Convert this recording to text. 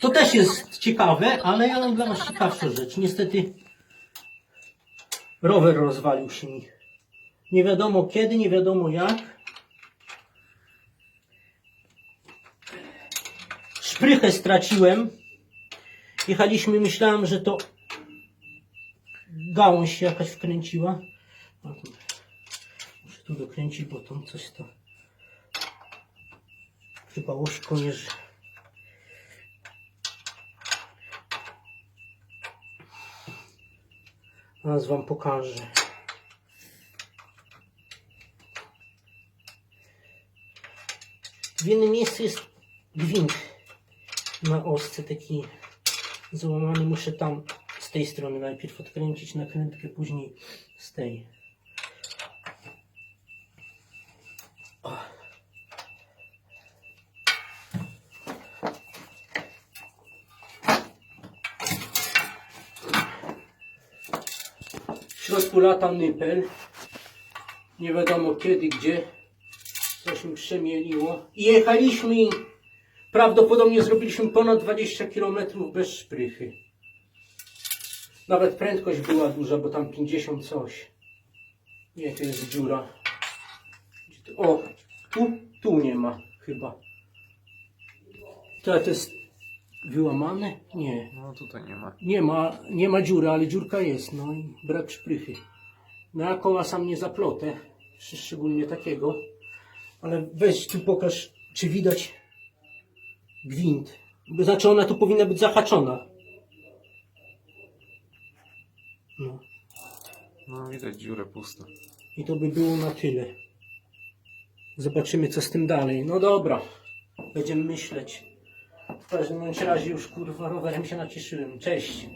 To też jest ciekawe, ale ja mam dla Was ciekawszą rzecz. Niestety rower rozwalił się mi. Nie wiadomo kiedy, nie wiadomo jak. Szprychę straciłem. Jechaliśmy, myślałem, że to gałąź się jakaś wkręciła. Muszę tu dokręcić, bo tam coś to chyba łóżko ży- Zaraz wam pokażę. W jednym miejscu jest gwint na osce taki złamany. Muszę tam z tej strony najpierw odkręcić nakrętkę, później z tej. Środku lata nypel. Nie wiadomo kiedy, gdzie. Coś mi przemieliło. I jechaliśmy prawdopodobnie zrobiliśmy ponad 20 km bez szprychy. Nawet prędkość była duża, bo tam 50 coś. Nie, to jest dziura. O, tu, tu nie ma chyba. To jest wyłamane? Nie. No tutaj nie ma. Nie ma, nie ma dziury, ale dziurka jest, no i brak szprychy. No ja koła sam nie zaplotę, sz- szczególnie takiego. Ale weź tu pokaż, czy widać gwint. Znaczy ona tu powinna być zahaczona. No. No widać dziurę pustą. I to by było na tyle. Zobaczymy co z tym dalej. No dobra. Będziemy myśleć. W każdym bądź razie już kurwa rowerem się nacieszyłem. Cześć.